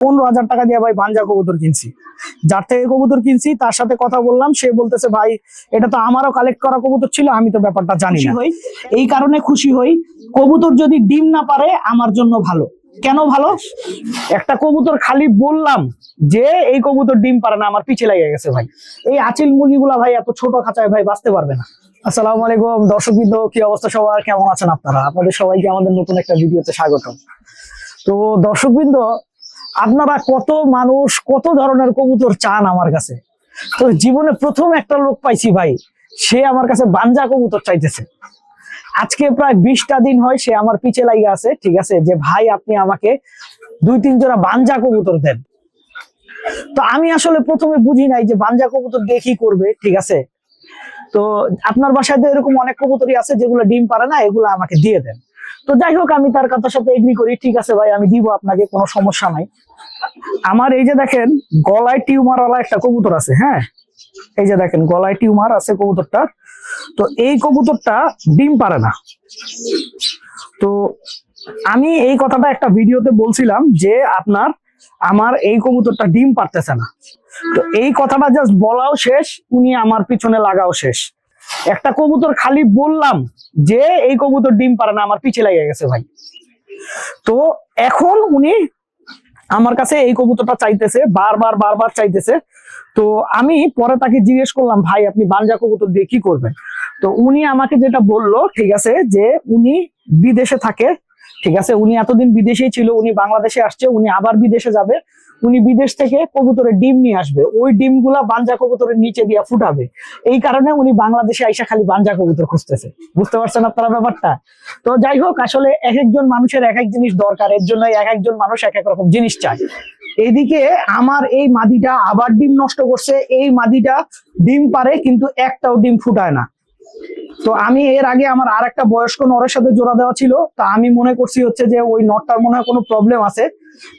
পনেরো হাজার টাকা দিয়ে ভাই বাঞ্জা কবুতর কিনছি। যার থেকে কবুতর কিনছি তার সাথে কথা বললাম সে বলতেছে ভাই এটা তো আমারও কালেক্ট করা কবুতর ছিল আমি তো ব্যাপারটা জানি না। এই কারণে খুশি হই। কবুতর যদি ডিম না পারে আমার জন্য ভালো। কেন ভালো? একটা কবুতর খালি বললাম যে এই কবুতর ডিম পারে না আমার পিছে লেগে গেছে ভাই। এই আচিল মুরগিগুলা ভাই এত ছোট খাঁচায় ভাই বাঁচতে পারবে না। আসসালামু আলাইকুম দর্শক বিন্দু কি অবস্থা সবার? কেমন আছেন আপনারা? আপনাদের সবাইকে আমাদের নতুন একটা ভিডিওতে স্বাগতম। তো দর্শকবৃন্দ আপনারা কত মানুষ, কত ধরনের কবুতর চান আমার কাছে? তো জীবনে প্রথম একটা লোক পাইছি ভাই, সে আমার কাছে বাঞ্জা কবুতর চাইতেছে। আজকে প্রায় বিশটা দিন হয় সে আমার পিছে লাগে আছে, ঠিক আছে? যে ভাই, আপনি আমাকে দুই, তিন জোড়া বাঞ্জা কবুতর দেন। তো আমি আসলে প্রথমে বুঝি নাই যে বাঞ্জা কবুতর কি করবে, ঠিক আছে? তো আপনার বাসায় তো এরকম অনেক কবুতরই আছে যেগুলো ডিম পারে না, এগুলো আমাকে দিয়ে দেন। তো যাই হোক, আমি তার কথার সাথে এগ্রি করি। ঠিক আছে ভাই, আমি দিব আপনাকে, কোনো সমস্যা নাই। আমার এই যে দেখেন, গলায় টিউমার ওয়ালা একটা কবুতর আছে হ্যাঁ? এই যে দেখেন, গলায় টিউমার আছে কবুতরটা তো এই কবুতরটা ডিম পারে না। তো আমি এই কথাটা একটা ভিডিওতে বলছিলাম যে, আপনার, আমার এই কবুতরটা ডিম পারতেছে না। তো এই কথাটা জাস্ট বলাও শেষ, উনি আমার পিছনে লাগাও শেষ। একটা কবুতর খালি বললাম যে এই কবুতর ডিম পারে না, আমার পিছে লেগে গেছে ভাই। তো এখন উনি আমার কাছে এই কবুতরটা চাইতেছে, বারবার বারবার চাইতেছে। তো আমি পরে তাকে জিজ্ঞেস করলাম, ভাই, আপনি বাঞ্জা কবুতর দিয়ে কি করবেন? তো উনি আমাকে যেটা বলল, ঠিক আছে, যে উনি বিদেশে থাকে, ঠিক আছে, উনি এতদিন বিদেশেই ছিল, উনি বাংলাদেশে আসছে, উনি আবার বিদেশে যাবে। উনি বিদেশ থেকে কবুতরের ডিম নিয়ে আসবে। ওই ডিমগুলা বাঞ্জা কবুতরের নিচে দিয়ে ফুটাবে। এই কারণে উনি বাংলাদেশে আইসা খালি বাঞ্জা কবুতর খুঁজতেছে। বুঝতে পারছেন আপনারা ব্যাপারটা? তো যাই হোক, আসলে এক একজন মানুষের এক এক জিনিস দরকার। এর জন্য এক একজন মানুষ এক এক রকম জিনিস চায়। এইদিকে আমার এই মাদিটা আবার ডিম নষ্ট করছে। এই মাদিটা ডিম পারে, কিন্তু একটাও ডিম ফুটায় না। তো আমি এর আগে আমার আর একটা বয়স্ক নরের সাথে জোড়া দেওয়া ছিল। তা আমি মনে করছি হচ্ছে যে ওই নটটার মনে হয় কোনো প্রবলেম আছে।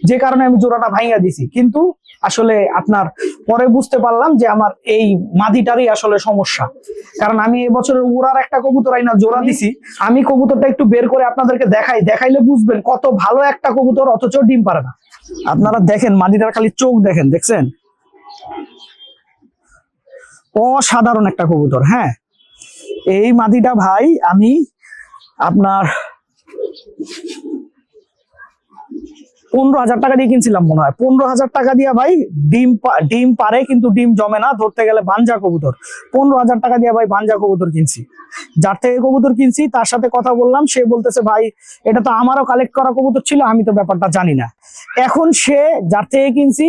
যে কারণে আমি জোড়াটা ভাঙিয়া দিছি। কিন্তু আসলে আপনার পরে বুঝতে পারলাম যে আমার এই মাদিটারই আসলে সমস্যা। কারণ আমি এবছরের উড়ার একটা কবুতর আইনা জোড়া দিছি। আমি কবুতরটা একটু বের করে আপনাদেরকে দেখাই। দেখাইলে বুঝবেন কত ভালো একটা কবুতর অথচ ডিম পারে না। আপনারা দেখেন মাদিটার খালি চোখ দেখেন দেখছেন? অসাধারণ একটা কবুতর হ্যাঁ? এই মাদিটা ভাই আমি আপনার পনেরো হাজার টাকা দিয়ে কিনছিলাম মনে হয়। পনেরো হাজার টাকা দিয়ে ভাই ডিম ডিম পারে কিন্তু ডিম জমে না, ধরতে গেলে বাঞ্জা কবুতর। পনেরো হাজার টাকা দিয়ে ভাই বাঞ্জা কবুতর কিনছি। যার থেকে কবুতর কিনছি, তার সাথে কথা বললাম, সে বলতেছে, ভাই, এটা তো আমারও কালেক্ট করা কবুতর ছিল, আমি তো ব্যাপারটা জানি না। এখন সে যার থেকে কিনছি,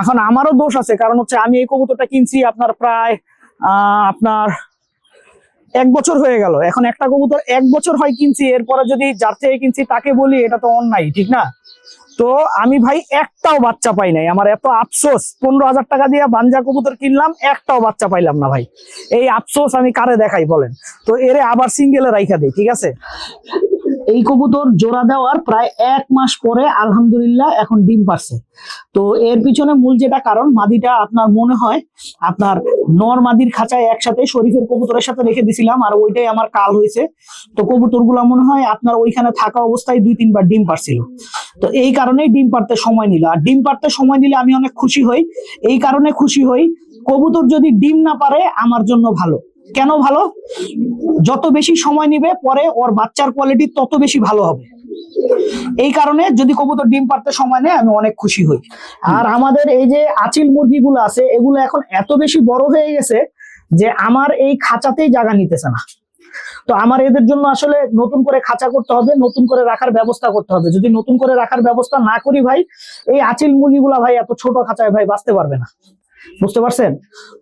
এখন আমারও দোষ আছে, কারণ হচ্ছে আমি এই কবুতরটা কিনছি আপনার প্রায় আপনার এক বছর হয়ে গেল। এখন একটা কবুতর এক বছর হয় কিনছি, এরপরে যদি যার থেকে কিনছি তাকে বলি, এটা তো অন্যায়, ঠিক না? তো আমি ভাই একটাও বাচ্চা পাই নাই। আমার এত আফসোস, পনেরো হাজার টাকা দিয়ে বাঞ্জা কবুতর কিনলাম, একটাও বাচ্চা পাইলাম না ভাই। এই আফসোস আমি কারে দেখাই বলেন? তো এরে আবার সিঙ্গেলে রাইখা দিই, ঠিক আছে? এই কবুতর জোড়া দেওয়ার প্রায় এক মাস পরে আলহামদুলিল্লাহ এখন ডিম পারছে। তো এর পিছনে মূল যেটা কারণ, মাদিটা আপনার মনে হয় আপনার নর মাদির খাঁচায় একসাথে শরীফের কবুতরের সাথে রেখে দিছিলাম আর ওইটাই আমার কাল হয়েছে। তো কবুতরগুলা মনে হয় আপনার ওইখানে থাকা অবস্থায় দুই তিনবার ডিম পারছিল। তো এই কারণেই ডিম পারতে সময় নিল। আর ডিম পারতে সময় নিলে আমি অনেক খুশি হই। এই কারণে খুশি হই, কবুতর যদি ডিম না পারে, আমার জন্য ভালো। কেন ভালো? যত বেশি সময় নিবে, পরে ওর বাচ্চার কোয়ালিটি তত বেশি ভালো হবে। এই কারণে যদি কবুতর ডিম পারতে সময় নেয়, আমি অনেক খুশি হই। আর আমাদের এই যে আচিল মুরগিগুলো আছে, এগুলো এখন এত বেশি বড় হয়ে গেছে যে আমার এই খাঁচাতেই জায়গা নিতেছে না। তো আমার এদের জন্য আসলে নতুন করে খাঁচা করতে হবে, নতুন করে রাখার ব্যবস্থা করতে হবে। যদি নতুন করে রাখার ব্যবস্থা না করি ভাই, এই আচিল মুরগিগুলা ভাই এত ছোট খাঁচায় ভাই বাঁচতে পারবে না। বুঝতে পারছেন?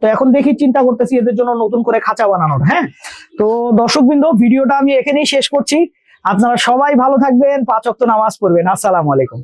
তো এখন দেখি চিন্তা করতেছি এদের জন্য নতুন করে খাঁচা বানানোর হ্যাঁ? তো দর্শকবৃন্দ, ভিডিওটা আমি এখানেই শেষ করছি। আপনারা সবাই ভালো থাকবেন, পাঁচ অক্ত নামাজ পড়বেন। আসসালামু আলাইকুম।